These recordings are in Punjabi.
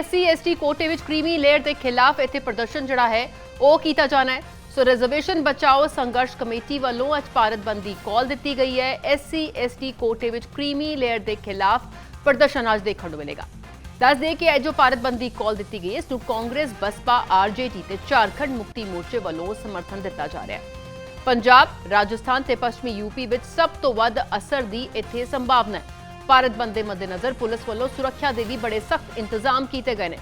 ਐਸਸੀ ਐਸਟੀ ਕੋਟੇ ਵਿੱਚ ਕ੍ਰੀਮੀ ਲੇਅਰ ਦੇ ਖਿਲਾਫ ਇੱਥੇ ਪ੍ਰਦਰਸ਼ਨ ਜਿਹੜਾ ਹੈ, ਉਹ ਕੀਤਾ ਜਾਣਾ ਹੈ। ਸੋ ਰਿਜ਼ਰਵੇਸ਼ਨ ਬਚਾਓ ਸੰਘਰਸ਼ ਕਮੇਟੀ ਵੱਲੋਂ ਅੱਜ ਭਾਰਤ ਬੰਦ ਦੀ ਕਾਲ ਦਿੱਤੀ ਗਈ ਹੈ। ਐਸਸੀ ਐਸਟੀ ਕੋਟੇ ਵਿੱਚ ਕ੍ਰੀਮੀ ਲੇਅਰ ਦੇ ਖਿਲਾਫ ਪ੍ਰਦਰਸ਼ਨ ਅੱਜ ਦੇਖਣ ਨੂੰ ਮਿਲੇਗਾ। ਦੱਸ ਦੇ ਕਿ ਅੱਜ ਜੋ ਭਾਰਤ ਬੰਦ ਦੀ ਕਾਲ ਦਿੱਤੀ ਗਈ ਹੈ, ਇਸ ਨੂੰ ਕਾਂਗਰਸ, ਬਸਪਾ ਆਰਜੇਡੀ ਤੇ ਝਾਰਖੰਡ ਮੁਕਤੀ ਮੋਰਚੇ ਵੱਲੋਂ ਸਮਰਥਨ ਦਿੱਤਾ ਜਾ ਰਿਹਾ ਹੈ। ਪੰਜਾਬ, ਰਾਜਸਥਾਨ ਤੇ ਪੱਛਮੀ ਯੂਪੀ ਵਿੱਚ ਸਭ ਤੋਂ ਵੱਧ ਅਸਰ ਦੀ ਇੱਥੇ ਸੰਭਾਵਨਾ ਹੈ। ਭਾਰਤ ਬੰਦ ਦੇ ਮੱਦੇਨਜ਼ਰ ਪੁਲਿਸ ਵੱਲੋਂ ਸੁਰੱਖਿਆ ਦੇ ਵੀ ਬੜੇ ਸਖਤ ਇੰਤਜ਼ਾਮ ਕੀਤੇ ਗਏ ਨੇ।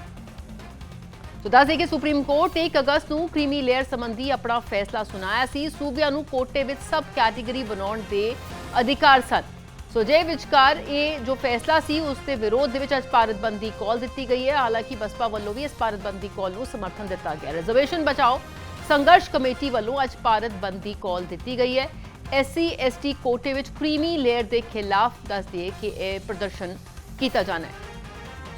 ਸੋ ਦੱਸ ਕਿ ਸੁਪਰੀਮ ਕੋਰਟ 1 ਅਗਸਤ ਨੂੰ ਕ੍ਰੀਮੀ ਲੇਅਰ ਸੰਬੰਧੀ ਆਪਣਾ ਫੈਸਲਾ ਸੁਣਾਇਆ ਸੀ। ਸੂਬਿਆਂ ਨੂੰ ਕੋਟੇ ਵਿੱਚ ਸਬ ਕੈਟਾਗਰੀ ਬਣਾਉਣ ਦੇ ਅਧਿਕਾਰ ਸਨ। ਸੋ ਜੇ ਵਿਚਕਾਰ ਇਹ ਜੋ ਫੈਸਲਾ ਸੀ, ਉਸ ਦੇ ਵਿਰੋਧ ਦੇ ਵਿੱਚ ਅੱਜ ਭਾਰਤ ਬੰਦ ਦੀ ਕਾਲ ਦਿੱਤੀ ਗਈ ਹੈ। ਹਾਲਾਂਕਿ ਬਸਪਾ ਵੱਲੋਂ ਵੀ ਇਸ ਭਾਰਤ ਬੰਦ ਦੀ ਕਾਲ ਨੂੰ ਸਮਰਥਨ ਦਿੱਤਾ ਗਿਆ ਰਿਜ਼ਰਵੇਸ਼ਨ ਬਚਾਓ ਸੰਘਰਸ਼ ਕਮੇਟੀ ਵੱਲੋਂ ਅੱਜ ਭਾਰਤ ਬੰਦ ਦੀ ਕਾਲ ਦਿੱਤੀ ਗਈ ਹੈ। ਐਸਸੀ, ਐਸਟੀ ਕੋਟੇ ਵਿੱਚ ਕ੍ਰੀਮੀ ਲੇਅਰ ਦੇ ਖਿਲਾਫ ਦੱਸ ਦਈਏ ਕਿ ਇਹ ਪ੍ਰਦਰਸ਼ਨ ਕੀਤਾ ਜਾਣਾ ਹੈ।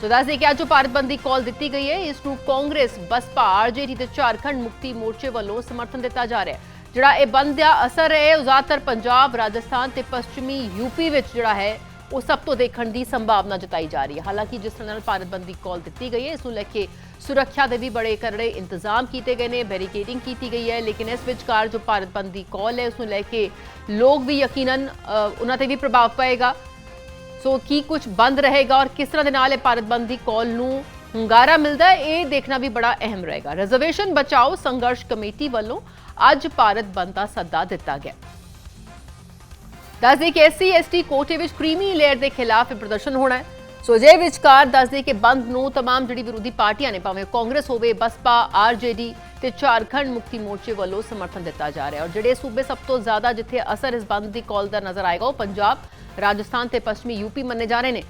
ਸੋ ਦੱਸ ਦਈਏ ਕਿ ਅੱਜ ਜੋ ਭਾਰਤ ਬੰਦੀ ਕਾਲ ਦਿੱਤੀ ਗਈ ਹੈ। ਇਸ ਨੂੰ ਕਾਂਗਰਸ, ਬਸਪਾ, ਆਰਜੇਡੀ ਤੇ ਝਾਰਖੰਡ ਮੁਕਤੀ ਮੋਰਚੇ ਵੱਲੋਂ ਸਮਰਥਨ ਦਿੱਤਾ ਜਾ ਰਿਹਾ ਹੈ। ਜਿਹੜਾ ਇਹ ਬੰਦ ਦਾ ਅਸਰ ਹੈ, ਉਹ ਜ਼ਿਆਦਾਤਰ ਪੰਜਾਬ, ਰਾਜਸਥਾਨ ਤੇ ਪੱਛਮੀ ਯੂਪੀ ਵਿੱਚ ਜਿਹੜਾ ਹੈ ਉਹ ਸਭ ਤੋਂ ਦੇਖਣ ਦੀ ਸੰਭਾਵਨਾ ਜਤਾਈ ਜਾ ਰਹੀ ਹੈ। ਹਾਲਾਂਕਿ ਜਿਸ ਤਰ੍ਹਾਂ ਨਾਲ ਭਾਰਤ ਬੰਦ ਦੀ ਕਾਲ ਦਿੱਤੀ ਗਈ ਹੈ, ਇਸ ਨੂੰ ਲੈ ਕੇ ਸੁਰੱਖਿਆ ਦੇ ਵੀ ਬੜੇ ਕਰੜੇ ਇੰਤਜ਼ਾਮ ਕੀਤੇ ਗਏ ਨੇ, ਬੈਰੀਕੇਡਿੰਗ ਕੀਤੀ ਗਈ ਹੈ, ਲੇਕਿਨ ਇਸ ਵਿਚਕਾਰ ਜੋ ਭਾਰਤ ਕਾਲ ਹੈ, ਉਸ ਨੂੰ ਲੈ ਕੇ ਲੋਕ ਵੀ ਯਕੀਨਨ ਉਹਨਾਂ ਤੇ ਵੀ ਪ੍ਰਭਾਵ ਪਏਗਾ। ਸੋ ਕੀ ਕੁਝ ਬੰਦ ਰਹੇਗਾ ਔਰ ਕਿਸ ਤਰ੍ਹਾਂ ਦੇ ਨਾਲ ਇਹ ਭਾਰਤ ਬੰਦ ਦੀ ਕਾਲ ਨੂੰ ਹੁੰਗਾਰਾ ਮਿਲਦਾ ਹੈ, ਇਹ ਦੇਖਣਾ ਵੀ ਬੜਾ ਅਹਿਮ ਰਹੇਗਾ। ਰਿਜ਼ਰਵੇਸ਼ਨ ਬਚਾਓ ਸੰਘਰਸ਼ ਕਮੇਟੀ ਵੱਲੋਂ ਅੱਜ ਭਾਰਤ ਬੰਦ ਦਾ ਸੱਦਾ ਦਿੱਤਾ ਗਿਆ। ਦੱਸਦੇ ਕਿ ਐਸਸੀ ਐਸਟੀ ਕੋਟੇ ਵਿੱਚ ਕ੍ਰੀਮੀ ਲੇਅਰ ਦੇ ਖਿਲਾਫ ਇਹ ਪ੍ਰਦਰਸ਼ਨ ਹੋਣਾ ਹੈ ਸੋ ਜੇ ਵਿਚਕਾਰ ਦੱਸਦੇ ਕਿ ਬੰਦ ਨੂੰ तमाम ਜਿਹੜੀ ਵਿਰੋਧੀ ਪਾਰਟੀਆਂ ਨੇ ਭਾਵੇਂ ਕਾਂਗਰਸ ਹੋਵੇ ਬਸਪਾ ਆਰਜੇਡੀ ਤੇ ਝਾਰਖੰਡ ਮੁਕਤੀ ਮੋਰਚੇ ਵੱਲੋਂ ਸਮਰਥਨ ਦਿੱਤਾ ਜਾ ਰਿਹਾ ਹੈ ਔਰ ਜਿਹੜੇ ਸੂਬੇ ਸਭ ਤੋਂ ਜ਼ਿਆਦਾ ਜਿੱਥੇ ਅਸਰ ਇਸ ਬੰਦ ਦੀ ਕਾਲ ਦਾ ਨਜ਼ਰ ਆਏਗਾ ਉਹ ਪੰਜਾਬ ਰਾਜਸਥਾਨ ਤੇ ਪੱਛਮੀ ਯੂਪੀ ਮੰਨੇ ਜਾ ਰਹੇ ਨੇ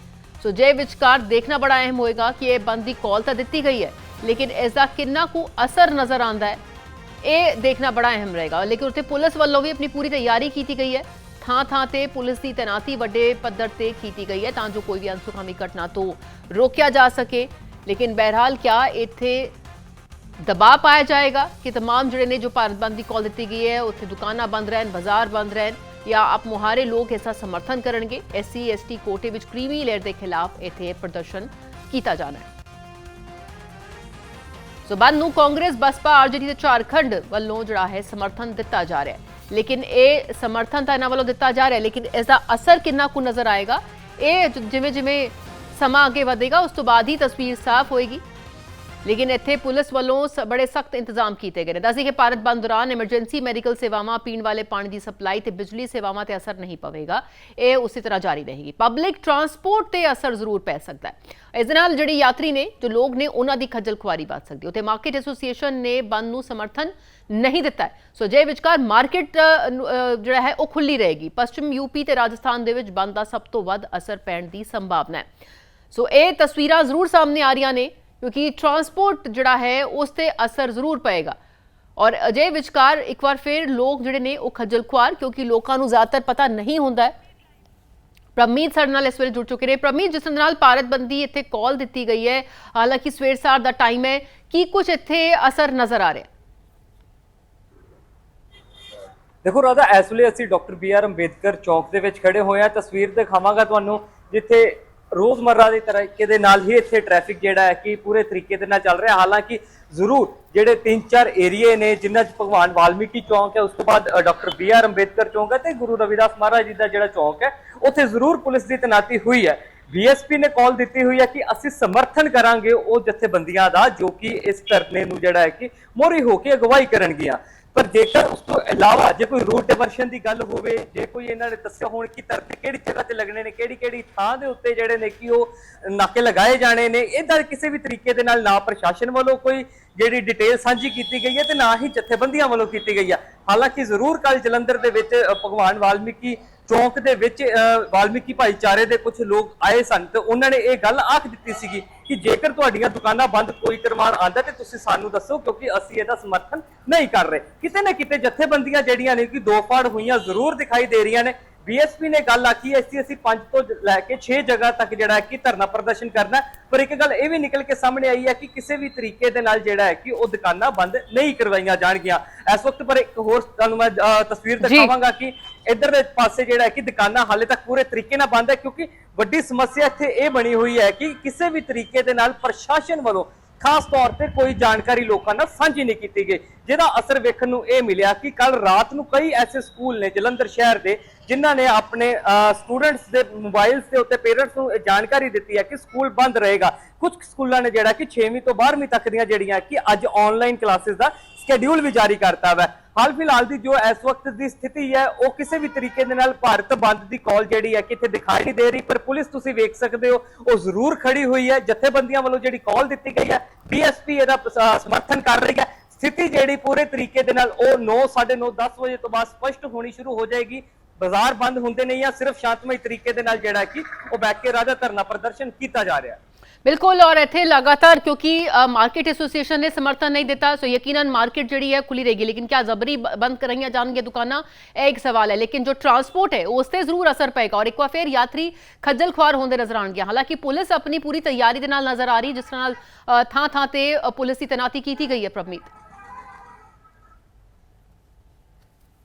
ਸੋ ਜੇ ਵਿਚਕਾਰ ਦੇਖਣਾ ਬੜਾ ਅਹਿਮ ਹੋਏਗਾ ਕਿ ਇਹ ਬੰਦ ਦੀ ਕਾਲ ਤਾਂ ਦਿੱਤੀ ਗਈ ਹੈ ਲੇਕਿਨ ਇਸ ਦਾ ਕਿੰਨਾ ਕੁ ਅਸਰ ਨਜ਼ਰ ਆਂਦਾ ਹੈ ਇਹ ਦੇਖਣਾ ਬੜਾ ਅਹਿਮ ਰਹੇਗਾ ਲੇਕਿਨ ਉੱਥੇ ਪੁਲਿਸ ਵੱਲੋਂ ਵੀ ਆਪਣੀ ਪੂਰੀ ਤਿਆਰੀ ਕੀਤੀ ਗਈ ਹੈ ਥਾਂ ਥਾਂ ਤੇ ਪੁਲਿਸ ਦੀ ਤੈਨਾਤੀ ਵੱਡੇ ਪੱਧਰ ਤੇ ਕੀਤੀ ਗਈ ਹੈ ਤਾਂ ਜੋ ਕੋਈ ਵੀ ਅਨਸੁਖਾਵੀ ਘਟਨਾ ਤੋਂ ਰੋਕਿਆ ਜਾ ਸਕੇ ਲੇਕਿਨ ਬਹਿਰਹਾਲ ਕਿਆ ਇੱਥੇ ਦਬਾਅ ਪਾਇਆ ਜਾਏਗਾ ਕਿ तमाम ਜਿਹੜੇ ਨੇ ਜੋ ਭਾਰਤ ਬੰਦ ਦੀ ਕਾਲ ਦਿੱਤੀ ਗਈ ਹੈ ਉੱਥੇ ਦੁਕਾਨਾਂ ਬੰਦ ਰਹਿਣ ਬਾਜ਼ਾਰ ਬੰਦ ਰਹਿਣ ਜਾਂ ਆਪ ਮੁਹਾਰੇ ਲੋਕ ਇਸ ਦਾ ਸਮਰਥਨ ਕਰਨਗੇ ਐਸਸੀ ਐਸਟੀ ਕੋਟੇ ਵਿੱਚ ਕ੍ਰੀਮੀ ਲੇਅਰ ਦੇ ਖਿਲਾਫ ਇੱਥੇ ਪ੍ਰਦਰਸ਼ਨ ਕੀਤਾ ਜਾਣਾ ਹੈ ਸੋ ਬੰਦ ਨੂੰ ਕਾਂਗਰਸ ਬਸਪਾ ਆਰਜੇਡੀ ਤੇ ਝਾਰਖੰਡ ਵੱਲੋਂ ਜਿਹੜਾ ਹੈ ਸਮਰਥਨ ਦਿੱਤਾ ਜਾ ਰਿਹਾ ਹੈ ਲੇਕਿਨ ਇਹ ਸਮਰਥਨ ਤਾਂ ਇਹਨਾਂ ਵੱਲੋਂ ਦਿੱਤਾ ਜਾ ਰਿਹਾ, ਲੇਕਿਨ ਇਸ ਦਾ ਅਸਰ ਕਿੰਨਾ ਕੁ ਨਜ਼ਰ ਆਏਗਾ? ਇਹ ਜਿਵੇਂ ਜਿਵੇਂ ਸਮਾਂ ਅੱਗੇ ਵਧੇਗਾ, ਉਸ ਤੋਂ ਬਾਅਦ ਹੀ ਤਸਵੀਰ ਸਾਫ਼ ਹੋਏਗੀ। ਲੇਕਿਨ ਇੱਥੇ ਪੁਲਿਸ ਵੱਲੋਂ ਸ- ਬੜੇ ਸਖਤ ਇੰਤਜ਼ਾਮ ਕੀਤੇ ਗਏ ਨੇ। ਦੱਸੀ ਕਿ ਭਾਰਤ ਬੰਦ ਦੌਰਾਨ ਐਮਰਜੈਂਸੀ ਮੈਡੀਕਲ ਸੇਵਾਵਾਂ ਪੀਣ ਵਾਲੇ ਪਾਣੀ ਦੀ ਸਪਲਾਈ ਤੇ ਬਿਜਲੀ ਸੇਵਾਵਾਂ ਤੇ ਅਸਰ ਨਹੀਂ ਪਵੇਗਾ। ਇਹ ਉਸੇ ਤਰ੍ਹਾਂ ਜਾਰੀ ਰਹੇਗੀ। ਪਬਲਿਕ ਟਰਾਂਸਪੋਰਟ ਤੇ ਅਸਰ ਜ਼ਰੂਰ ਪੈ ਸਕਦਾ ਹੈ। ਇਸ ਦੇ ਨਾਲ ਜਿਹੜੇ ਯਾਤਰੀ ਨੇ, ਜੋ ਲੋਕ ਨੇ, ਉਹਨਾਂ ਦੀ ਖੱਜਲ ਖੁਆਰੀ ਵੱਧ ਸਕਦੀ ਹੈ। ਉਤੇ ਮਾਰਕੀਟ ਐਸੋਸੀਏਸ਼ਨ ਨੇ ਬੰਦ ਨੂੰ ਸਮਰਥਨ ਨਹੀਂ ਦਿੱਤਾ ਸੋ ਜੇ ਵਿਚਕਾਰ ਮਾਰਕੀਟ ਜਿਹੜਾ ਹੈ, ਉਹ ਖੁੱਲੀ ਰਹੇਗੀ। ਪੱਛਮ ਯੂਪੀ ਤੇ ਰਾਜਸਥਾਨ ਦੇ ਵਿੱਚ ਬੰਦ ਦਾ ਸਭ ਤੋਂ ਵੱਧ ਅਸਰ ਪੈਣ ਦੀ ਸੰਭਾਵਨਾ ਹੈ। ਸੋ ਇਹ ਤਸਵੀਰਾਂ ਜ਼ਰੂਰ ਸਾਹਮਣੇ ਆ ਰਹੀਆਂ ਨੇ। ਕਿਉਂਕਿ ਟਰਾਂਸਪੋਰਟ ਜਿਹੜਾ ਹੈ, ਉਸ ਤੇ ਅਸਰ ਜ਼ਰੂਰ ਪਏਗਾ। ਔਰ ਅਜੇ ਵਿਚਕਾਰ ਇੱਕ ਵਾਰ ਫਿਰ ਲੋਕ ਜਿਹੜੇ ਨੇ, ਉਹ ਖੱਜਲ ਖੁਆਰ, ਕਿਉਂਕਿ ਲੋਕਾਂ ਨੂੰ ਜ਼ਿਆਦਾਤਰ ਪਤਾ ਨਹੀਂ ਹੁੰਦਾ ਹੈ। ਪ੍ਰਮੀਤ ਸਾਡੇ ਨਾਲ ਇਸ ਵੇਲੇ ਜੁੜ ਚੁੱਕੇ ਨੇ। ਪ੍ਰਮੀਤ, ਜਿਸ ਨਾਲ ਭਾਰਤ ਬੰਦੀ ਇੱਥੇ ਕਾਲ ਦਿੱਤੀ ਗਈ ਹੈ, ਹਾਲਾਂਕਿ ਸਵੇਰ ਸਾਰ ਦਾ ਟਾਈਮ ਹੈ, ਕੀ ਕੁਝ ਇੱਥੇ ਅਸਰ ਨਜ਼ਰ ਆ ਰਿਹਾ? ਦੇਖੋ ਰਾਜਾ, ਇਸ ਵੇਲੇ ਅਸੀਂ doctor B R Ambedkar Chowk ਦੇ ਵਿੱਚ ਖੜੇ ਹੋਏ ਆ ਤਸਵੀਰ ਦਿਖਾਵਾਂਗਾ ਤੁਹਾਨੂੰ, ਜਿੱਥੇ ਰੋਜ਼ਮਰਰਾ ਦੀ ਤਰੀਕੇ ਦੇ ਨਾਲ ਹੀ ਇੱਥੇ ਟ੍ਰੈਫਿਕ ਜਿਹੜਾ ਹੈ ਕਿ ਪੂਰੇ ਤਰੀਕੇ ਦੇ ਨਾਲ ਚੱਲ ਰਿਹਾ। ਹਾਲਾਂਕਿ ਜ਼ਰੂਰ ਜਿਹੜੇ ਤਿੰਨ ਚਾਰ ਏਰੀਏ ਨੇ ਜਿਨ੍ਹਾਂ 'ਚ ਭਗਵਾਨ ਵਾਲਮੀਕੀ ਚੌਂਕ ਹੈ, ਉਸ ਤੋਂ ਬਾਅਦ ਡਾਕਟਰ ਬੀ ਆਰ ਅੰਬੇਦਕਰ ਚੌਂਕ ਹੈ ਤੇ ਗੁਰੂ ਰਵਿਦਾਸ ਮਹਾਰਾਜ ਜੀ ਦਾ ਜਿਹੜਾ ਚੌਂਕ ਹੈ, ਉੱਥੇ ਜ਼ਰੂਰ ਪੁਲਿਸ ਦੀ ਤੈਨਾਤੀ ਹੋਈ ਹੈ। ਬੀਐਸਪੀ ਨੇ ਕਾਲ ਦਿੱਤੀ ਹੋਈ ਹੈ ਕਿ ਅਸੀਂ ਸਮਰਥਨ ਕਰਾਂਗੇ ਉਹ ਜਥੇਬੰਦੀਆਂ ਦਾ, ਜੋ ਕਿ ਇਸ ਧਰਨੇ ਨੂੰ ਜਿਹੜਾ ਹੈ ਕਿ ਮੋਰੀ ਹੋ ਕੇ ਅਗਵਾਈ ਕਰਨਗੀਆਂ। ਪਰ ਜੇਕਰ ਉਸ ਤੋਂ ਇਲਾਵਾ ਜੇ ਕੋਈ ਰੂਟ ਡਿਵਰਸ਼ਨ ਦੀ ਗੱਲ ਹੋਵੇ, ਜੇ ਕੋਈ ਇਹਨਾਂ ਨੇ ਦੱਸਿਆ ਹੋਣ ਕਿ ਧਰਨੇ ਕਿਹੜੀ ਜਗ੍ਹਾ ਤੇ ਲੱਗਣੇ ਨੇ ਕਿਹੜੀ ਕਿਹੜੀ ਥਾਂ ਦੇ ਉੱਤੇ ਜਿਹੜੇ ਨੇ ਕਿ ਉਹ ਨਾਕੇ ਲਗਾਏ ਜਾਣੇ ਨੇ ਇਹਦਾ ਕਿਸੇ ਵੀ ਤਰੀਕੇ ਦੇ ਨਾਲ ਨਾ ਪ੍ਰਸ਼ਾਸਨ ਵੱਲੋਂ ਕੋਈ ਜਿਹੜੀ ਡਿਟੇਲ ਸਾਂਝੀ ਕੀਤੀ ਗਈ ਹੈ ਤੇ ਨਾ ਹੀ ਜਥੇਬੰਦੀਆਂ ਵੱਲੋਂ ਕੀਤੀ ਗਈ ਹੈ ਹਾਲਾਂਕਿ ਜ਼ਰੂਰ ਕੱਲ ਜਲੰਧਰ ਦੇ ਵਿੱਚ ਭਗਵਾਨ ਵਾਲਮੀਕੀ ਚੌਂਕ ਦੇ ਵਿੱਚ ਅ, ਵਾਲਮੀਕੀ ਭਾਈਚਾਰੇ ਦੇ ਕੁਝ ਲੋਕ ਆਏ ਸਨ ਤੇ ਉਹਨਾਂ ਨੇ ਇਹ ਗੱਲ ਆਖ ਦਿੱਤੀ ਸੀਗੀ ਕਿ ਜੇਕਰ ਤੁਹਾਡੀਆਂ ਦੁਕਾਨਾਂ ਬੰਦ ਕੋਈ ਕਰਮਾਨ ਆਂਦਾ ਤੇ ਤੁਸੀਂ ਸਾਨੂੰ ਦੱਸੋ ਕਿਉਂਕਿ ਅਸੀਂ ਇਹਦਾ ਸਮਰਥਨ ਨਹੀਂ ਕਰ ਰਹੇ। ਕਿਤੇ ਨਾ ਕਿਤੇ ਜਥੇਬੰਦੀਆਂ ਜਿਹੜੀਆਂ ਨੇ ਕਿ ਦੋ ਫਾੜ ਹੋਈਆਂ ਜ਼ਰੂਰ ਦਿਖਾਈ ਦੇ ਰਹੀਆਂ ਨੇ। ਬੀਐਸਪੀ ਨੇ ਗੱਲ ਆਖੀ ਐ ਅਸੀਂ 5 ਤੋਂ ਲੈ ਕੇ 6 ਜਗ੍ਹਾ ਤੱਕ ਜਿਹੜਾ ਹੈ ਕਿ ਧਰਨਾ ਪ੍ਰਦਰਸ਼ਨ ਕਰਨਾ। ਪਰ ਇੱਕ ਗੱਲ ਇਹ ਵੀ ਨਿਕਲ ਕੇ ਸਾਹਮਣੇ ਆਈ ਹੈ ਕਿ ਕਿਸੇ ਵੀ ਤਰੀਕੇ ਦੇ ਨਾਲ ਜਿਹੜਾ ਹੈ ਕਿ ਉਹ ਦੁਕਾਨਾਂ ਬੰਦ ਨਹੀਂ ਕਰਵਾਈਆਂ ਜਾਣਗੀਆਂ ਇਸ ਵਕਤ ਪਰ ਇੱਕ ਹੋਰ ਤੁਹਾਨੂੰ ਮੈਂ ਤਸਵੀਰ। ਦਿਖਾਵਾਂਗਾ ਕਿ ਇੱਧਰ ਦੇ ਪਾਸੇ ਜਿਹੜਾ ਹੈ ਕਿ ਦੁਕਾਨਾਂ ਹਾਲੇ ਤੱਕ ਪੂਰੇ ਤਰੀਕੇ ਨਾਲ ਬੰਦ ਹੈ ਕਿਉਂਕਿ ਵੱਡੀ ਸਮੱਸਿਆ ਇੱਥੇ ਇਹ ਬਣੀ ਹੋਈ ਹੈ ਕਿ ਕਿਸੇ ਵੀ ਤਰੀਕੇ ਦੇ ਨਾਲ ਪ੍ਰਸ਼ਾਸਨ ਵੱਲੋਂ ਖਾਸ ਤੌਰ ਤੇ ਕੋਈ ਜਾਣਕਾਰੀ ਲੋਕਾਂ ਨਾਲ ਸਾਂਝੀ ਨਹੀਂ ਕੀਤੀ ਗਈ ਜਿਹਦਾ ਅਸਰ ਵੇਖਣ ਨੂੰ ਇਹ ਮਿਲਿਆ ਕਿ ਕੱਲ ਰਾਤ ਨੂੰ ਕਈ ਐਸੇ ਸਕੂਲ ਨੇ ਜਲੰਧਰ ਸ਼ਹਿਰ ਦੇ ਜਿਨ੍ਹਾਂ ਨੇ ਆਪਣੇ ਸਟੂਡੈਂਟਸ ਦੇ ਮੋਬਾਈਲਸ ਦੇ ਉੱਤੇ ਪੇਰੈਂਟਸ ਨੂੰ ਇਹ ਜਾਣਕਾਰੀ ਦਿੱਤੀ ਹੈ ਕਿ ਸਕੂਲ ਬੰਦ ਰਹੇਗਾ। ਕੁਝ ਸਕੂਲਾਂ ਨੇ ਜਿਹੜਾ ਕਿ 6ਵੀਂ ਤੋਂ 12ਵੀਂ ਤੱਕ ਦੀਆਂ ਜਿਹੜੀਆਂ ਕਿ ਅੱਜ ਆਨਲਾਈਨ ਕਲਾਸਿਸ ਦਾ ਸ਼ਡਿਊਲ ਵੀ ਜਾਰੀ ਕਰਤਾ ਹੈ ਹਾਲ ਫਿਲਹਾਲ ਦੀ ਜੋ ਇਸ ਵਕਤ ਦੀ ਸਥਿਤੀ ਹੈ, ਉਹ ਕਿਸੇ ਵੀ ਤਰੀਕੇ ਦੇ ਨਾਲ ਭਾਰਤ ਬੰਦ ਦੀ ਕਾਲ ਜਿਹੜੀ ਹੈ ਕਿ ਇੱਥੇ ਦਿਖਾਈ ਨਹੀਂ ਦੇ ਰਹੀ, ਪਰ ਪੁਲਿਸ ਤੁਸੀਂ ਵੇਖ ਸਕਦੇ ਹੋ, ਉਹ ਜ਼ਰੂਰ ਖੜੀ ਹੋਈ ਹੈ। ਜਥੇਬੰਦੀਆਂ ਵੱਲੋਂ ਜਿਹੜੀ ਕਾਲ ਦਿੱਤੀ ਗਈ ਹੈ ਬੀਐਸਪੀ ਇਹਦਾ ਸਮਰਥਨ ਕਰ ਰਹੀ ਹੈ। ਸਥਿਤੀ ਜਿਹੜੀ ਪੂਰੇ ਤਰੀਕੇ ਦੇ ਨਾਲ ਉਹ 9 9:30 10 ਵਜੇ ਤੋਂ ਬਾਅਦ ਸਪਸ਼ਟ ਹੋਣੀ ਸ਼ੁਰੂ ਹੋ ਜਾਏਗੀ। ਬਾਜ਼ਾਰ ਬੰਦ ਹੁੰਦੇ ਨਹੀਂ ਆ, ਸਿਰਫ ਸ਼ਾਂਤਮਈ ਤਰੀਕੇ ਦੇ ਨਾਲ ਜਿਹੜਾ ਕਿ ਉਹ ਬੈਠ ਕੇ ਰਾਜਾ ਧਰਨਾ ਪ੍ਰਦਰਸ਼ਨ ਕੀਤਾ ਜਾ ਰਿਹਾ। ਹੈ ਬਿਲਕੁਲ, ਔਰ ਇੱਥੇ ਲਗਾਤਾਰ ਕਿਉਂਕਿ ਮਾਰਕੀਟ ਐਸੋਸੀਏਸ਼ਨ ਨੇ ਸਮਰਥਨ ਨਹੀਂ ਦਿੱਤਾ, ਸੋ ਯਕੀਨਨ ਮਾਰਕੀਟ ਜਿਹੜੀ ਹੈ ਖੁੱਲੀ ਰਹੇਗੀ। ਲੇਕਿਨ ਕਿਆ ਜ਼ਬਰੀ ਬੰਦ ਕਰਾਈਆਂ ਜਾਣਗੀਆਂ ਦੁਕਾਨਾਂ, ਇਹ ਇੱਕ ਸਵਾਲ ਹੈ। ਲੇਕਿਨ ਜੋ ਟਰਾਂਸਪੋਰਟ ਹੈ, ਉਸ ਤੇ ਜ਼ਰੂਰ ਅਸਰ ਪਏਗਾ। ਔਰ ਇੱਕ ਵਾਰ ਫਿਰ ਯਾਤਰੀ ਖੱਜਲ ਖੁਆਰ ਹੁੰਦੇ ਨਜ਼ਰ ਆਣਗੇ ਹਾਲਾਂਕਿ ਪੁਲਿਸ ਆਪਣੀ ਪੂਰੀ ਤਿਆਰੀ ਦੇ ਨਾਲ ਨਜ਼ਰ ਆ ਰਹੀ, ਜਿਸ ਨਾਲ ਥਾਂ ਥਾਂ ਤੇ ਪੁਲਿਸ ਦੀ ਤੈਨਾਤੀ ਕੀਤੀ ਗਈ ਹੈ, ਪ੍ਰਭਮੀਤ।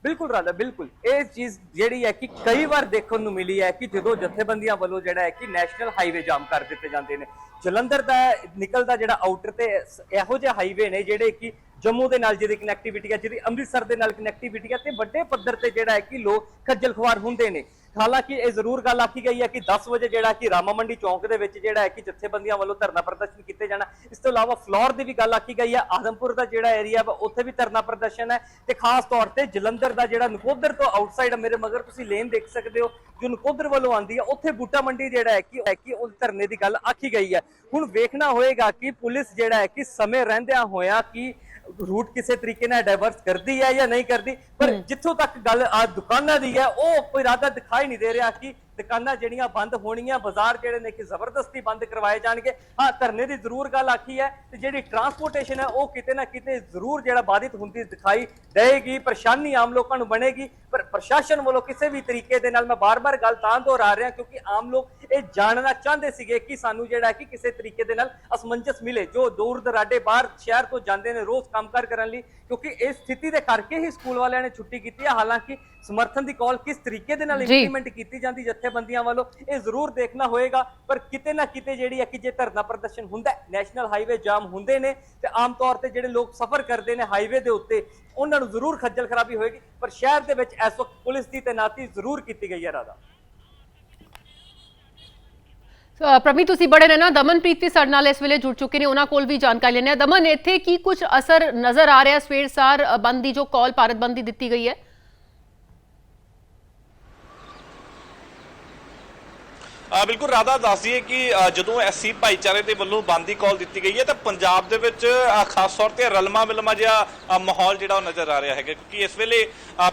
ਬਿਲਕੁਲ ਰਾਜਾ, ਬਿਲਕੁਲ। ਇਹ ਚੀਜ਼ ਜਿਹੜੀ ਹੈ ਕਿ ਕਈ ਵਾਰ ਦੇਖਣ ਨੂੰ ਮਿਲੀ ਹੈ ਕਿ ਜਦੋਂ ਜਥੇਬੰਦੀਆਂ ਵੱਲੋਂ ਜਿਹੜਾ ਹੈ ਕਿ ਨੈਸ਼ਨਲ ਹਾਈਵੇ ਜਾਮ ਕਰ ਦਿੱਤੇ ਜਾਂਦੇ ਨੇ, ਜਲੰਧਰ ਦਾ ਨਿਕਲਦਾ ਜਿਹੜਾ ਆਊਟਰ ਤੇ ਇਹੋ ਜਿਹੇ ਹਾਈਵੇ ਨੇ ਜਿਹੜੇ ਕਿ ਜੰਮੂ ਦੇ ਨਾਲ ਜਿਹਦੀ ਕਨੈਕਟੀਵਿਟੀ ਹੈ, ਜਿਹਦੀ ਅੰਮ੍ਰਿਤਸਰ ਦੇ ਨਾਲ ਕਨੈਕਟੀਵਿਟੀ ਹੈ ਤੇ ਵੱਡੇ ਪੱਧਰ ਤੇ ਜਿਹੜਾ ਹੈ ਕਿ ਲੋਕ ਖੱਜਲ ਖੁਆਰ ਹੁੰਦੇ ਨੇ। ਹਾਲਾਂਕਿ ਇਹ ਜ਼ਰੂਰ ਗੱਲ ਆਖੀ ਗਈ ਹੈ ਕਿ 10 ਵਜੇ ਜਿਹੜਾ ਕਿ ਰਾਮਾ ਮੰਡੀ ਚੌਂਕ ਦੇ ਵਿੱਚ ਜਿਹੜਾ ਹੈ ਕਿ ਜਥੇਬੰਦੀਆਂ ਵੱਲੋਂ ਧਰਨਾ ਪ੍ਰਦਰਸ਼ਨ ਕੀਤੇ ਜਾਣਾ। ਇਸ ਤੋਂ ਇਲਾਵਾ ਫਲੋਰ ਦੀ ਵੀ ਗੱਲ ਆਖੀ ਗਈ ਹੈ। ਆਦਮਪੁਰ ਦਾ ਜਿਹੜਾ ਏਰੀਆ ਵਾ, ਉੱਥੇ ਵੀ ਧਰਨਾ ਪ੍ਰਦਰਸ਼ਨ ਹੈ ਤੇ ਖਾਸ ਤੌਰ ਤੇ ਜਲੰਧਰ ਦਾ ਜਿਹੜਾ ਨਕੋਦਰ ਤੋਂ ਆਊਟਸਾਈਡ ਮੇਰੇ ਮਗਰ ਤੁਸੀਂ ਲੇਨ ਦੇਖ ਸਕਦੇ ਹੋ, ਜੋ ਨਕੋਦਰ ਵੱਲੋਂ ਆਂਦੀ ਹੈ ਉੱਥੇ ਬੂਟਾ ਮੰਡੀ ਜਿਹੜਾ ਹੈ ਕਿ ਹੈ ਕਿ ਉਸ ਧਰਨੇ ਦੀ ਗੱਲ ਆਖੀ ਗਈ ਹੈ। ਹੁਣ ਵੇਖਣਾ ਹੋਏਗਾ ਕਿ ਪੁਲਿਸ ਜਿਹੜਾ ਹੈ ਕਿ ਸਮੇਂ ਰਹਿੰਦਿਆਂ ਹੋਇਆ ਕਿ ਰੂਟ ਕਿਸੇ ਤਰੀਕੇ ਨਾਲ ਡਾਇਵਰਟ ਕਰਦੀ ਹੈ ਜਾਂ ਨਹੀਂ ਕਰਦੀ ਪਰ ਜਿੱਥੋਂ ਤੱਕ ਗੱਲ ਆ ਦੁਕਾਨਾਂ ਦੀ ਹੈ ਉਹ ਕੋਈ ਇਰਾਦਾ ਦਿਖਾਈ ਨਹੀਂ ਦੇ ਰਿਹਾ ਕਿ ਦੁਕਾਨਾਂ ਜਿਹੜੀਆਂ ਬੰਦ ਹੋਣੀਆਂ, ਬਾਜ਼ਾਰ ਜਿਹੜੇ ਨੇ ਕਿ ਜ਼ਬਰਦਸਤੀ ਬੰਦ ਕਰਵਾਏ ਜਾਣਗੇ। ਹਾਂ ਧਰਨੇ ਦੀ ਜ਼ਰੂਰ ਗੱਲ ਆਖੀ ਹੈ ਤੇ ਜਿਹੜੀ ਟਰਾਂਸਪੋਰਟੇਸ਼ਨ ਹੈ, ਉਹ ਕਿਤੇ ਨਾ ਕਿਤੇ ਜ਼ਰੂਰ ਜਿਹੜਾ ਬਾधित ਹੁੰਦੀ ਦਿਖਾਈ ਦੇਗੀ ਪਰੇਸ਼ਾਨੀ ਆਮ ਲੋਕਾਂ ਨੂੰ ਬਣੇਗੀ, ਪਰ ਪ੍ਰਸ਼ਾਸਨ ਵੱਲੋਂ ਕਿਸੇ ਵੀ ਤਰੀਕੇ ਦੇ ਨਾਲ ਮੈਂ ਬਾਰ-ਬਾਰ ਗੱਲ ਤਾਂ ਦੁਹਰਾ ਰਿਹਾ, ਕਿਉਂਕਿ ਆਮ ਲੋਕ ਇਹ ਜਾਣਨਾ ਚਾਹੁੰਦੇ ਸੀਗੇ ਕਿ ਸਾਨੂੰ ਜਿਹੜਾ ਕਿ ਕਿਸੇ ਤਰੀਕੇ ਦੇ ਨਾਲ ਅਸਮੰਜਸ ਮਿਲੇ, ਜੋ ਦੂਰ ਦਰਾਡੇ ਬਾਹਰ ਸ਼ਹਿਰ ਤੋਂ ਜਾਂਦੇ ਨੇ ਰੋਜ਼ ਕੰਮਕਾਰ ਕਰਨ ਲਈ, ਕਿਉਂਕਿ ਇਸ ਸਥਿਤੀ ਦੇ ਕਰਕੇ ਹੀ ਸਕੂਲ ਵਾਲਿਆਂ ਨੇ ਛੁੱਟੀ ਕੀਤੀ ਹੈ। ਹਾਲਾਂਕਿ ਸਮਰਥਨ ਦੀ ਕਾਲ ਕਿਸ ਤਰੀਕੇ ਦੇ ਨਾਲ। ਇੰਪਲੀਮੈਂਟ ਕੀਤੀ ਜਾਂਦੀ ਜਥੇਬੰਦੀਆਂ ਵੱਲੋਂ ਇਹ ਜ਼ਰੂਰ ਦੇਖਣਾ ਹੋਏਗਾ। ਪਰ ਕਿਤੇ ਨਾ ਕਿਤੇ ਜਿਹੜੀ ਹੈ ਕਿ ਜੇ ਧਰਨਾ ਪ੍ਰਦਰਸ਼ਨ ਹੁੰਦਾ ਹੈ, ਨੈਸ਼ਨਲ ਹਾਈਵੇ ਜਾਮ ਹੁੰਦੇ ਨੇ ਤੇ ਆਮ ਤੌਰ ਤੇ ਜਿਹੜੇ ਲੋਕ ਸਫ਼ਰ ਕਰਦੇ ਨੇ ਹਾਈਵੇ ਦੇ ਉੱਤੇ ਉਹਨਾਂ ਨੂੰ ਜ਼ਰੂਰ ਖੱਜਲ ਖਰਾਬੀ ਹੋਏਗੀ। ਪਰ ਸ਼ਹਿਰ ਦੇ ਵਿੱਚ ਇਸ ਵਕਤ ਪੁਲਿਸ ਦੀ ਤੈਨਾਤੀ ਜ਼ਰੂਰ ਕੀਤੀ ਗਈ ਹੈ ਰਾਦਾ ਅ, ਪ੍ਰਭਮੀਤ ਤੁਸੀਂ ਬੜੇ ਨੇ ਨਾ ਦਮਨਪ੍ਰੀਤ ਵੀ ਸਾਡੇ ਨਾਲ ਇਸ ਵੇਲੇ ਜੁੜ ਚੁੱਕੇ ਨੇ ਉਹਨਾਂ ਕੋਲ ਵੀ ਜਾਣਕਾਰੀ ਲੈਣੇ ਆ ਦਮਨ ਇੱਥੇ ਕੀ ਕੁਝ ਅਸਰ ਨਜ਼ਰ ਆ ਰਿਹਾ? ਸਵੇਰ ਸਾਰ ਬੰਦ ਦੀ ਜੋ ਕਾਲ ਭਾਰਤ ਬੰਦ ਦੀ ਦਿੱਤੀ ਗਈ ਹੈ। ਬਿਲਕੁਲ ਰਾਧਾ ਦੱਸਦੀਏ ਕਿ ਜਦੋਂ ਐਸਸੀ ਭਾਈਚਾਰੇ ਦੇ ਵੱਲੋਂ ਬੰਦ ਕਾਲ ਦਿੱਤੀ ਗਈ ਹੈ, ਤਾਂ ਪੰਜਾਬ ਦੇ ਵਿੱਚ ਖਾਸ ਤੌਰ ਤੇ ਰਲਮਾ ਮਿਲਮਾ ਜਿਹਾ ਮਾਹੌਲ ਜਿਹੜਾ ਉਹ ਨਜ਼ਰ ਆ ਰਿਹਾ ਹੈਗਾ। ਕਿਉਂਕਿ ਇਸ ਵੇਲੇ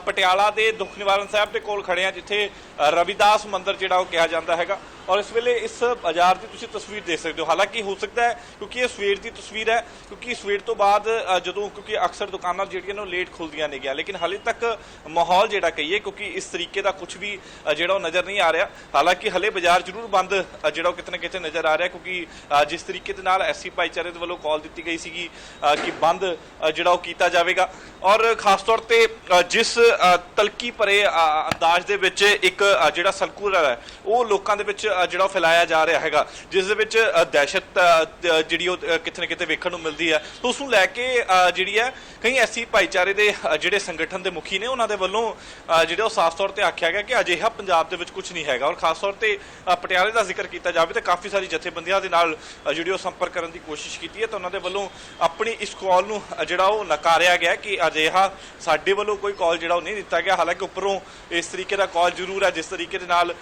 ਪਟਿਆਲਾ ਦੇ ਦੁੱਖ ਨਿਵਾਰਨ ਸਾਹਿਬ ਦੇ ਕੋਲ ਖੜੇ ਆ, ਜਿੱਥੇ ਰਵਿਦਾਸ ਮੰਦਿਰ ਜਿਹੜਾ ਉਹ ਕਿਹਾ ਜਾਂਦਾ ਹੈਗਾ। ਔਰ ਇਸ ਵੇਲੇ ਇਸ ਬਾਜ਼ਾਰ ਦੀ ਤੁਸੀਂ ਤਸਵੀਰ ਦੇਖ ਸਕਦੇ ਹੋ। ਹਾਲਾਂਕਿ ਹੋ ਸਕਦਾ ਹੈ, ਕਿਉਂਕਿ ਇਹ ਸਵੇਰ ਦੀ ਤਸਵੀਰ ਹੈ, ਕਿਉਂਕਿ ਸਵੇਰ ਤੋਂ ਬਾਅਦ ਜਦੋਂ, ਕਿਉਂਕਿ ਅਕਸਰ ਦੁਕਾਨਾਂ ਜਿਹੜੀਆਂ ਨੇ ਉਹ ਲੇਟ ਖੁੱਲਦੀਆਂ ਨੇ ਗਿਆ, ਲੇਕਿਨ ਹਾਲੇ ਤੱਕ ਮਾਹੌਲ ਜਿਹੜਾ ਕਹੀਏ, ਕਿਉਂਕਿ ਇਸ ਤਰੀਕੇ ਦਾ ਕੁਝ ਵੀ ਜਿਹੜਾ ਉਹ ਨਜ਼ਰ ਨਹੀਂ ਆ ਰਿਹਾ। ਹਾਲਾਂਕਿ ਹਲੇ ਬਾਜ਼ਾਰ ਜ਼ਰੂਰ ਬੰਦ ਜਿਹੜਾ ਉਹ ਕਿਤੇ ਨਾ ਕਿਤੇ ਨਜ਼ਰ ਆ ਰਿਹਾ, ਕਿਉਂਕਿ ਜਿਸ ਤਰੀਕੇ ਦੇ ਨਾਲ ਐਸਸੀ ਭਾਈਚਾਰੇ ਦੇ ਵੱਲੋਂ ਕਾਲ ਦਿੱਤੀ ਗਈ ਸੀਗੀ ਕਿ ਬੰਦ ਜਿਹੜਾ ਉਹ ਕੀਤਾ ਜਾਵੇਗਾ। ਔਰ ਖਾਸ ਤੌਰ ਤੇ ਜਿਸ ਤਲਕੀ ਭਰੇ ਅੰਦਾਜ਼ ਦੇ ਵਿੱਚ ਇੱਕ ਜਿਹੜਾ ਸਰਕੂਲਰ ਹੈ, ਉਹ ਲੋਕਾਂ ਦੇ ਵਿੱਚ ਜਿਹੜਾ ਉਹ ਫੈਲਾਇਆ ਜਾ ਰਿਹਾ ਹੈਗਾ। ਜਿਸ ਦੇ ਵਿੱਚ ਦਹਿਸ਼ਤ ਜਿਹੜੀ ਉਹ ਕਿਤੇ ਨਾ ਕਿਤੇ ਵੇਖਣ ਨੂੰ ਮਿਲਦੀ ਹੈ। ਤਾਂ ਉਸ ਨੂੰ ਲੈ ਕੇ ਜਿਹੜੀ ਹੈ, ਕਈ ਐਸੀ ਭਾਈਚਾਰੇ ਦੇ ਜਿਹੜੇ ਸੰਗਠਨ ਦੇ ਮੁਖੀ ਨੇ, ਉਹਨਾਂ ਦੇ ਵੱਲੋਂ ਜਿਹੜਾ ਉਹ ਸਾਫ਼ ਤੌਰ ਤੇ ਆਖਿਆ ਗਿਆ ਕਿ ਅਜਿਹਾ ਪੰਜਾਬ ਦੇ ਵਿੱਚ ਕੁਝ ਨਹੀਂ ਹੈਗਾ। ਔਰ ਖਾਸ ਤੌਰ ਤੇ ਪਟਿਆਲੇ ਦਾ ਜ਼ਿਕਰ ਕੀਤਾ ਜਾਵੇ, ਤਾਂ ਕਾਫੀ ਸਾਰੀ ਜਥੇਬੰਦੀਆਂ ਦੇ ਨਾਲ ਜਿਹੜੀ ਉਹ ਸੰਪਰਕ ਕਰਨ ਦੀ ਕੋਸ਼ਿਸ਼ ਕੀਤੀ ਹੈ, ਤਾਂ ਉਹਨਾਂ ਦੇ ਵੱਲੋਂ ਆਪਣੀ ਇਸ ਕਾਲ ਨੂੰ ਜਿਹੜਾ ਉਹ ਨਕਾਰਿਆ ਗਿਆ ਕਿ ਅਜਿਹਾ ਸਾਡੇ ਵੱਲੋਂ ਕੋਈ ਕਾਲ ਜਿਹੜਾ ਉਹ ਨਹੀਂ ਦਿੱਤਾ ਗਿਆ। ਹਾਲਾਂਕਿ ਉੱਪਰੋਂ ਇਸ ਤਰੀਕੇ ਦਾ ਕਾਲ ਜ਼ਰੂਰ ਹੈ, ਜਿਸ ਤਰੀਕੇ ਦੇ ਨਾਲ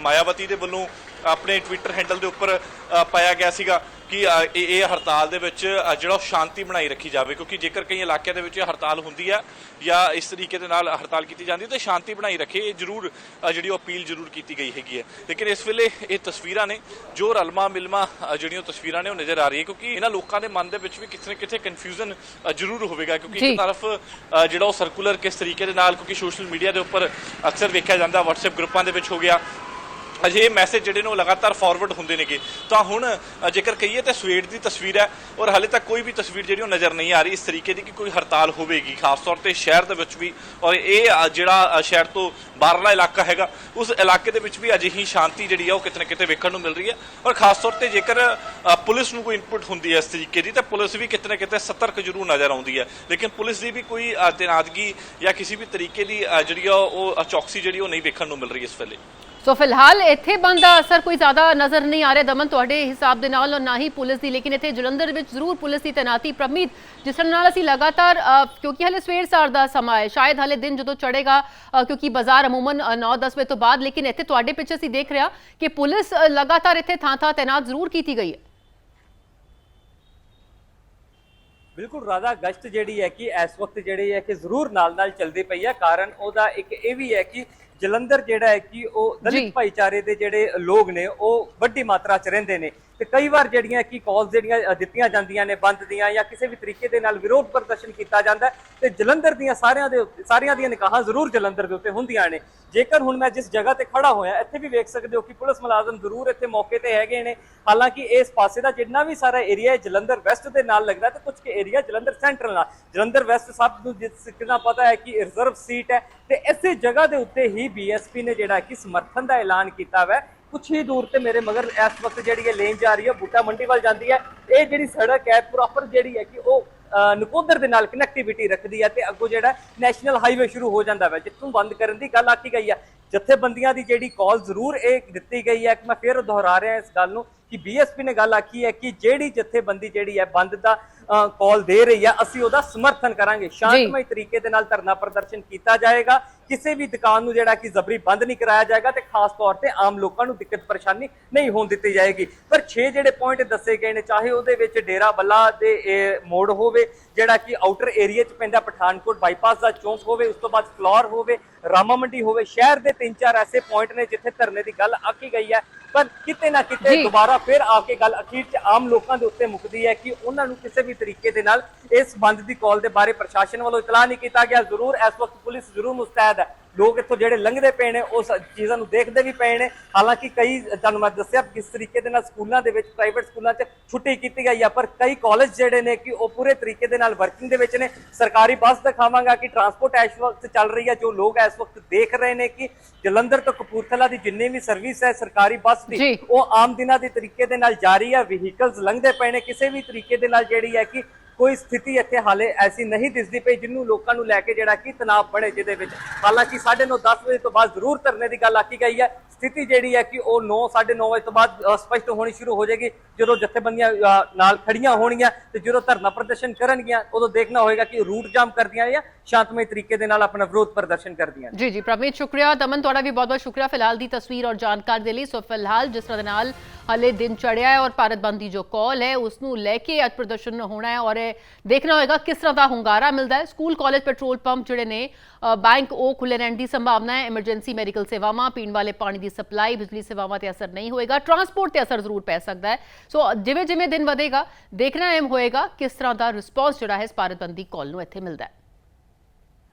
ਮਾਇਆਵਤੀ ਦੇ ਵੱਲੋਂ ਆਪਣੇ ਟਵਿੱਟਰ ਹੈਂਡਲ ਦੇ ਉੱਪਰ ਪਾਇਆ ਗਿਆ ਸੀਗਾ। ਕਿ ਇਹ ਇਹ ਹੜਤਾਲ ਦੇ ਵਿੱਚ ਜਿਹੜਾ ਸ਼ਾਂਤੀ ਬਣਾਈ ਰੱਖੀ ਜਾਵੇ ਕਿਉਂਕਿ ਜੇਕਰ ਕਈ ਇਲਾਕਿਆਂ ਦੇ ਵਿੱਚ ਹੜਤਾਲ ਹੁੰਦੀ ਹੈ ਜਾਂ ਇਸ ਤਰੀਕੇ ਦੇ ਨਾਲ ਹੜਤਾਲ ਕੀਤੀ ਜਾਂਦੀ ਹੈ ਤਾਂ ਸ਼ਾਂਤੀ ਬਣਾਈ ਰੱਖੇ ਇਹ ਜ਼ਰੂਰ ਜਿਹੜੀ ਉਹ ਅਪੀਲ ਜ਼ਰੂਰ ਕੀਤੀ ਗਈ ਹੈਗੀ ਹੈ ਲੇਕਿਨ ਇਸ ਵੇਲੇ ਇਹ ਤਸਵੀਰਾਂ ਨੇ ਜੋ ਰਲਮਾ ਮਿਲਮਾ ਜਿਹੜੀਆਂ ਤਸਵੀਰਾਂ ਨੇ ਉਹ ਨਜ਼ਰ ਆ ਰਹੀ ਹੈ ਕਿਉਂਕਿ ਇਹਨਾਂ ਲੋਕਾਂ ਦੇ ਮਨ ਦੇ ਵਿੱਚ ਵੀ ਕਿਤੇ ਨਾ ਕਿਤੇ ਕਨਫਿਊਜ਼ਨ ਜ਼ਰੂਰ ਹੋਵੇਗਾ ਕਿਉਂਕਿ। ਇੱਕ ਤਰਫ ਜਿਹੜਾ ਉਹ ਸਰਕੂਲਰ ਕਿਸ ਤਰੀਕੇ ਦੇ ਨਾਲ ਕਿਉਂਕਿ ਸੋਸ਼ਲ ਮੀਡੀਆ ਦੇ ਉੱਪਰ ਅਕਸਰ ਵੇਖਿਆ ਜਾਂਦਾ WhatsApp ਗਰੁੱਪਾਂ ਦੇ ਵਿੱਚ ਹੋ ਗਿਆ ਅਜੇ ਮੈਸੇਜ ਜਿਹੜੇ ਨੇ ਉਹ ਲਗਾਤਾਰ ਫਾਰਵਰਡ ਹੁੰਦੇ ਨੇਗੇ। ਤਾਂ ਹੁਣ ਜੇਕਰ ਕਹੀਏ ਤਾਂ ਸਵੇਰ ਦੀ ਤਸਵੀਰ ਹੈ ਔਰ ਹਾਲੇ ਤੱਕ ਕੋਈ ਵੀ ਤਸਵੀਰ ਜਿਹੜੀ ਉਹ ਨਜ਼ਰ ਨਹੀਂ ਆ ਰਹੀ। ਇਸ ਤਰੀਕੇ ਦੀ ਕਿ ਕੋਈ ਹੜਤਾਲ ਹੋਵੇਗੀ, ਖਾਸ ਤੌਰ ਤੇ ਸ਼ਹਿਰ ਦੇ ਵਿੱਚ ਵੀ ਔਰ ਇਹ ਜਿਹੜਾ ਸ਼ਹਿਰ ਤੋਂ ਬਾਹਰਲਾ ਇਲਾਕਾ ਹੈਗਾ, ਉਸ ਇਲਾਕੇ ਦੇ ਵਿੱਚ ਵੀ ਅਜਿਹੀ ਸ਼ਾਂਤੀ ਜਿਹੜੀ ਆ ਉਹ ਕਿਤੇ ਨਾ ਕਿਤੇ ਵੇਖਣ ਨੂੰ ਮਿਲ ਰਹੀ ਹੈ। ਔਰ ਖਾਸ ਤੌਰ ਤੇ ਜੇਕਰ ਪੁਲਿਸ ਨੂੰ ਕੋਈ ਇਨਪੁਟ ਹੁੰਦੀ ਹੈ ਇਸ ਤਰੀਕੇ ਦੀ, ਤਾਂ ਪੁਲਿਸ ਵੀ ਕਿਤੇ ਨਾ ਕਿਤੇ ਸਤਰਕ ਜ਼ਰੂਰ ਨਜ਼ਰ ਆਉਂਦੀ ਹੈ। ਲੇਕਿਨ ਪੁਲਿਸ ਦੀ ਵੀ ਕੋਈ ਤੈਨਾਤਗੀ ਜਾਂ ਕਿਸੇ ਵੀ ਤਰੀਕੇ ਦੀ ਜਿਹੜੀ ਆ ਉਹ ਚੌਕਸੀ ਜਿਹੜੀ ਉਹ ਨਹੀਂ ਵੇਖਣ ਨੂੰ ਮਿਲ ਰਹੀ ਇਸ ਵੇਲੇ। ਸੋ ਫਿਲਹਾਲ ਇੱਥੇ ਬੰਦ ਦਾ ਅਸਰ ਕੋਈ ਜ਼ਿਆਦਾ ਨਜ਼ਰ ਨਹੀਂ ਆ ਰਿਹਾ ਦਮਨ, ਤੁਹਾਡੇ ਹਿਸਾਬ ਦੇ ਨਾਲ ਔਰ ਨਾ ਹੀ ਪੁਲਿਸ ਦੀ, ਲੇਕਿਨ ਇੱਥੇ ਜਲੰਧਰ ਵਿੱਚ ਜ਼ਰੂਰ ਪੁਲਿਸ ਦੀ ਤੈਨਾਤੀ ਪ੍ਰਮੀਤ, ਜਿਸ ਨਾਲ ਅਸੀਂ ਲਗਾਤਾਰ ਕਿਉਂਕਿ ਹਲੇ ਸਵੇਰ ਸਾਰ ਦਾ ਸਮਾਂ ਹੈ, ਸ਼ਾਇਦ ਹਲੇ ਦਿਨ ਜਦੋਂ ਚੜੇਗਾ ਕਿਉਂਕਿ ਬਾਜ਼ਾਰ ਅਮੂਮਨ 9-10 ਵਜੇ ਤੋਂ ਬਾਅਦ, ਲੇਕਿਨ ਇੱਥੇ ਤੁਹਾਡੇ ਪਿੱਛੇ ਅਸੀਂ ਦੇਖ ਰਿਹਾ ਕਿ ਪੁਲਿਸ ਲਗਾਤਾਰ ਇੱਥੇ ਥਾਂ-ਥਾਂ ਤੈਨਾਤ ਜ਼ਰੂਰ ਕੀਤੀ ਗਈ ਹੈ। ਬਿਲਕੁਲ, ਰਾਧਾ, ਗਸ਼ਤ ਜਿਹੜੀ ਹੈ ਕਿ ਇਸ ਵਕਤ ਜਿਹੜੀ ਹੈ ਕਿ ਜ਼ਰੂਰ ਨਾਲ-ਨਾਲ ਚੱਲਦੀ ਪਈ ਹੈ, ਕਾਰਨ ਉਹਦਾ ਇੱਕ ਇਹ ਵੀ ਹੈ ਕਿ ਜਲੰਧਰ ਜਿਹੜਾ ਹੈ ਕਿ ਉਹ। ਦਲਿਤ ਭਾਈਚਾਰੇ ਦੇ ਜਿਹੜੇ ਲੋਕ ਨੇ ਉਹ ਵੱਡੀ ਮਾਤਰਾ 'ਚ ਰਹਿੰਦੇ ਨੇ ਤੇ ਕਈ ਵਾਰ ਜਿਹੜੀਆਂ ਕਿ ਕਾਲਸ ਜਿਹੜੀਆਂ ਦਿੱਤੀਆਂ ਜਾਂਦੀਆਂ ਨੇ, ਬੰਦ ਦੀਆਂ ਜਾਂ ਕਿਸੇ ਵੀ ਤਰੀਕੇ ਦੇ ਨਾਲ ਵਿਰੋਧ ਪ੍ਰਦਰਸ਼ਨ ਕੀਤਾ ਜਾਂਦਾ ਹੈ, ਤੇ ਜਲੰਧਰ ਦੀਆਂ ਸਾਰਿਆਂ ਦੇ ਉੱਤੇ- ਸਾਰੀਆਂ ਦੀਆਂ ਨਿਕਾਹਾਂ ਜ਼ਰੂਰ ਜਲੰਧਰ ਦੇ ਉੱਤੇ ਹੁੰਦੀਆਂ ਨੇ। ਜੇਕਰ ਹੁਣ ਮੈਂ ਜਿਸ ਜਗ੍ਹਾ ਤੇ ਖੜਾ ਹੋਇਆ, ਇੱਥੇ ਵੀ ਵੇਖ ਸਕਦੇ ਹੋ ਕਿ ਪੁਲਿਸ ਮੁਲਾਜ਼ਮ ਜ਼ਰੂਰ ਇੱਥੇ ਮੌਕੇ ਤੇ ਹੈਗੇ ਨੇ। ਹਾਲਾਂਕਿ ਇਸ ਪਾਸੇ ਦਾ ਜਿੰਨਾ ਵੀ ਸਾਰਾ ਏਰੀਆ ਹੈ, ਜਲੰਧਰ ਵੈਸਟ ਦੇ ਨਾਲ ਲੱਗਦਾ ਤੇ ਕੁਝ ਕੇ ਏਰੀਆ ਜਲੰਧਰ ਸੈਂਟਰਲ ਨਾਲ। ਜਲੰਧਰ ਵੈਸਟ ਸਭ ਨੂੰ ਜਿਸ ਕਿਨਾ ਪਤਾ ਹੈ ਕਿ ਰਿਜ਼ਰਵ ਸੀਟ ਹੈ, ਤੇ ਇਸੇ ਜਗ੍ਹਾ ਦੇ ਉੱਤੇ ਹੀ ਬੀਐਸਪੀ ਨੇ ਜਿਹੜਾ ਕਿ ਸਮਰਥਨ ਦਾ ਐਲਾਨ ਕੀਤਾ ਹੋਇਆ ਕੁਛ ਹੀ ਦੂਰ ਤੇ ਮੇਰੇ ਮਗਰ ਇਸ ਵਕਤ ਜਿਹੜੀ ਇਹ ਲੇਨ ਜਾ ਰਹੀ ਹੈ, ਬੂਟਾ ਮੰਡੀ ਵੱਲ ਜਾਂਦੀ ਹੈ। ਇਹ ਜਿਹੜੀ ਸੜਕ ਹੈ ਪ੍ਰੋਪਰ ਜਿਹੜੀ ਹੈ ਕਿ ਉਹ ਨਕੋਦਰ ਦੇ ਨਾਲ ਕਨੈਕਟੀਵਿਟੀ ਰੱਖਦੀ ਹੈ ਤੇ ਅੱਗੋਂ ਜਿਹੜਾ ਨੈਸ਼ਨਲ ਹਾਈਵੇ ਸ਼ੁਰੂ ਹੋ ਜਾਂਦਾ ਹੈ ਜਿੱਥੋਂ ਬੰਦ ਕਰਨ ਦੀ ਗੱਲ ਆਖੀ ਗਈ ਹੈ ਜਥੇਬੰਦੀਆਂ ਦੀ ਜਿਹੜੀ ਕਾਲ ਜ਼ਰੂਰ ਇਹ ਦਿੱਤੀ ਗਈ ਹੈ। ਕਿ ਮੈਂ ਫਿਰ ਦੁਹਰਾ ਰਿਹਾ ਇਸ ਗੱਲ ਨੂੰ ਕਿ ਬੀਐਸਪੀ ਨੇ ਗੱਲ ਆਖੀ ਹੈ ਕਿ ਜਿਹੜੀ ਜਥੇਬੰਦੀ ਜਿਹੜੀ ਹੈ ਬੰਦ ਦਾ ਕਾਲ ਦੇ ਰਹੀ ਹੈ ਅਸੀਂ ਉਹਦਾ ਸਮਰਥਨ ਕਰਾਂਗੇ। ਸ਼ਾਂਤਮਈ ਤਰੀਕੇ ਦੇ ਨਾਲ ਧਰਨਾ ਪ੍ਰਦਰਸ਼ਨ ਕੀਤਾ ਜਾਏਗਾ। ਕਿਸੇ ਵੀ ਦੁਕਾਨ ਨੂੰ ਜਿਹੜਾ ਕਿ ਜ਼ਬਰੀ ਬੰਦ ਨਹੀਂ ਕਰਾਇਆ ਜਾਏਗਾ ਤੇ ਖਾਸ ਤੌਰ ਤੇ ਆਮ ਲੋਕਾਂ ਨੂੰ ਦਿੱਕਤ ਪਰੇਸ਼ਾਨੀ ਨਹੀਂ ਹੋਣ ਦਿੱਤੀ ਜਾਏਗੀ। ਪਰ 6 ਜਿਹੜੇ ਪੁਆਇੰਟ ਦੱਸੇ ਗਏ ਨੇ ਚਾਹੇ ਉਹਦੇ ਵਿੱਚ ਡੇਰਾ ਬੱਲਾ ਦੇ ਇਹ, ਮੋੜ ਹੋਵੇ ਜਿਹੜਾ ਕਿ ਆਊਟਰ ਏਰੀਆ 'ਚ ਪੈਂਦਾ ਪਠਾਨਕੋਟ ਬਾਈਪਾਸ ਦਾ ਚੌਂਕ ਹੋਵੇ ਉਸ ਤੋਂ ਬਾਅਦ ਫਲੋਰ ਹੋਵੇ ਰਾਮਾ ਮੰਡੀ ਹੋਵੇ ਸ਼ਹਿਰ ਦੇ ਤਿੰਨ ਚਾਰ ਐਸੇ ਪੁਆਇੰਟ ਨੇ ਜਿੱਥੇ ਧਰਨੇ ਦੀ ਗੱਲ ਆਖੀ ਗਈ ਹੈ। ਪਰ ਕਿਤੇ ਨਾ ਕਿਤੇ। ਦੁਬਾਰਾ ਫਿਰ ਆ ਕੇ ਗੱਲ ਅਖੀਰ 'ਚ ਆਮ ਲੋਕਾਂ ਦੇ ਉੱਤੇ ਮੁੱਕਦੀ ਹੈ ਕਿ ਉਹਨਾਂ ਨੂੰ ਕਿਸੇ ਵੀ ਤਰੀਕੇ ਦੇ ਨਾਲ ਇਸ ਬੰਦ ਦੀ ਕਾਲ ਦੇ ਬਾਰੇ ਪ੍ਰਸ਼ਾਸਨ ਵੱਲੋਂ ਇਤਲਾਹ ਨਹੀਂ ਕੀਤਾ ਗਿਆ। ਜ਼ਰੂਰ ਇਸ ਵਕਤ ਪੁਲਿਸ ਜ਼ਰੂਰ ਮੁਸਤੈਦ ਹੈ। ਲੋਕ ਇੱਥੋਂ ਜਿਹੜੇ ਲੰਘਦੇ ਪਏ ਨੇ ਉਸ ਚੀਜ਼ਾਂ ਨੂੰ ਦੇਖਦੇ ਵੀ ਪਏ ਨੇ। ਹਾਲਾਂਕਿ ਕਈ ਤੁਹਾਨੂੰ ਮੈਂ ਦੱਸਿਆ ਕਿਸ ਤਰੀਕੇ ਦੇ ਨਾਲ ਸਕੂਲਾਂ ਦੇ ਵਿੱਚ ਪ੍ਰਾਈਵੇਟ ਸਕੂਲਾਂ 'ਚ ਛੁੱਟੀ ਕੀਤੀ ਗਈ ਆ ਪਰ ਕਈ ਕਾਲਜ ਜਿਹੜੇ ਨੇ ਕਿ ਉਹ ਪੂਰੇ ਤਰੀਕੇ ਦੇ ਨਾਲ ਵਰਕਿੰਗ ਦੇ ਵਿੱਚ ਨੇ। ਸਰਕਾਰੀ ਬੱਸ ਦਿਖਾਵਾਂਗਾ ਕਿ ਟਰਾਂਸਪੋਰਟ ਇਸ ਵਕਤ ਚੱਲ ਰਹੀ ਹੈ ਜੋ ਲੋਕ ਇਸ ਵਕਤ ਦੇਖ ਰਹੇ ਨੇ ਕਿ ਜਲੰਧਰ ਤੋਂ ਕਪੂਰਥਲਾ ਦੀ ਜਿੰਨੀ ਵੀ ਸਰਵਿਸ ਹੈ ਸਰਕਾਰੀ ਬੱਸ। ਦੀ ਉਹ ਆਮ ਦਿਨਾਂ ਦੇ ਤਰੀਕੇ ਦੇ ਨਾਲ ਜਾਰੀ ਹੈ ਵਹੀਕਲਸ ਲੰਘਦੇ ਪਏ ਨੇ। ਕਿਸੇ ਵੀ ਤਰੀਕੇ ਦੇ ਨਾਲ ਜਿਹੜੀ ਹੈ ਕਿ ਕੋਈ ਸਥਿਤੀ ਇੱਥੇ ਹਾਲੇ ਐਸੀ ਨਹੀਂ ਦਿਸਦੀ ਪਈ ਜਿਹਨੂੰ ਲੋਕਾਂ ਨੂੰ ਲੈ ਕੇ ਜਿਹੜਾ ਕਿ ਤਣਾਅ ਬਣੇ ਜਿਹਦੇ ਵਿੱਚ। ਹਾਲਾਂਕਿ 9:30 10 ਵਜੇ ਤੋਂ ਬਾਅਦ ਜ਼ਰੂਰ ਧਰਨੇ ਦੀ ਗੱਲ ਆਖੀ ਗਈ ਹੈ। ਸਥਿਤੀ ਜਿਹੜੀ ਹੈ ਕਿ ਉਹ 9 9:30 ਵਜੇ ਤੋਂ ਬਾਅਦ ਸਪਸ਼ਟ ਹੋਣੀ ਸ਼ੁਰੂ ਹੋ ਜਾਏਗੀ। ਜਦੋਂ ਜਥੇਬੰਦੀਆਂ ਨਾਲ ਖੜੀਆਂ ਹੋਣਗੀਆਂ ਤੇ ਜਦੋਂ ਧਰਨਾ ਪ੍ਰਦਰਸ਼ਨ ਕਰਨਗੀਆਂ, ਉਦੋਂ ਦੇਖਣਾ ਹੋਏਗਾ ਕਿ ਰੂਟ ਜਾਮ ਕਰਦੀਆਂ ਜਾਂ ਸ਼ਾਂਤਮਈ ਤਰੀਕੇ ਦੇ ਨਾਲ ਆਪਣਾ ਵਿਰੋਧ ਪ੍ਰਦਰਸ਼ਨ ਕਰਦੀਆਂ ਜੀ ਜੀ, ਪ੍ਰਮੀਤ, ਸ਼ੁਕਰੀਆ। ਦਮਨ, ਤੁਹਾਡਾ ਵੀ ਬਹੁਤ ਬਹੁਤ ਸ਼ੁਕਰੀਆ ਫਿਲਹਾਲ ਦੀ ਤਸਵੀਰ ਔਰ ਜਾਣਕਾਰੀ ਦੇ ਲਈ। ਸੋ ਫਿਲਹਾਲ ਜਿਸ ਤਰ੍ਹਾਂ ਦੇ ਨਾਲ ਹਲੇ ਦਿਨ ਚੜਿਆ ਹੈ ਔਰ ਭਾਰਤ ਬੰਦ ਦੀ ਜੋ ਕਾਲ ਹੈ ਉਸ ਨੂੰ ਲੈ ਕੇ ਅੱਜ ਪ੍ਰਦਰਸ਼ਨ ਹੋਣਾ ਹੈ ਔਰ ਦੇਖਣਾ ਹੋਏਗਾ ਕਿਸ ਤਰ੍ਹਾਂ ਦਾ ਹੁੰਗਾਰਾ ਮਿਲਦਾ ਹੈ। ਸਕੂਲ, ਕਾਲਜ, ਪੈਟਰੋਲ ਪੰਪ ਜਿਹੜੇ ਨੇ ਬੈਂਕ, ਉਹ ਖੁੱਲੇ ਰਹਿਣ ਦੀ ਸੰਭਾਵਨਾ ਹੈ। ਐਮਰਜੈਂਸੀ ਮੈਡੀਕਲ ਸੇਵਾਵਾਂ, ਪੀਣ ਵਾਲੇ ਪਾਣੀ ਦੀ ਸਪਲਾਈ, ਬਿਜਲੀ ਸੇਵਾਵਾਂ ਤੇ ਅਸਰ ਨਹੀਂ ਹੋਏਗਾ। ਟਰਾਂਸਪੋਰਟ ਤੇ ਅਸਰ ਜ਼ਰੂਰ ਪੈ ਸਕਦਾ ਹੈ। ਸੋ ਜਿਵੇਂ ਜਿਵੇਂ ਦਿਨ ਵਧੇਗਾ, ਦੇਖਣਾ ਅਹਿਮ ਹੋਏਗਾ ਕਿਸ ਤਰ੍ਹਾਂ ਦਾ ਰਿਸਪੌਂਸ ਜਿਹੜਾ ਹੈ ਇਸ ਭਾਰਤ ਬੰਦੀ ਦੀ ਕਾਲ ਨੂੰ ਇੱਥੇ ਮਿਲਦਾ ਹੈ।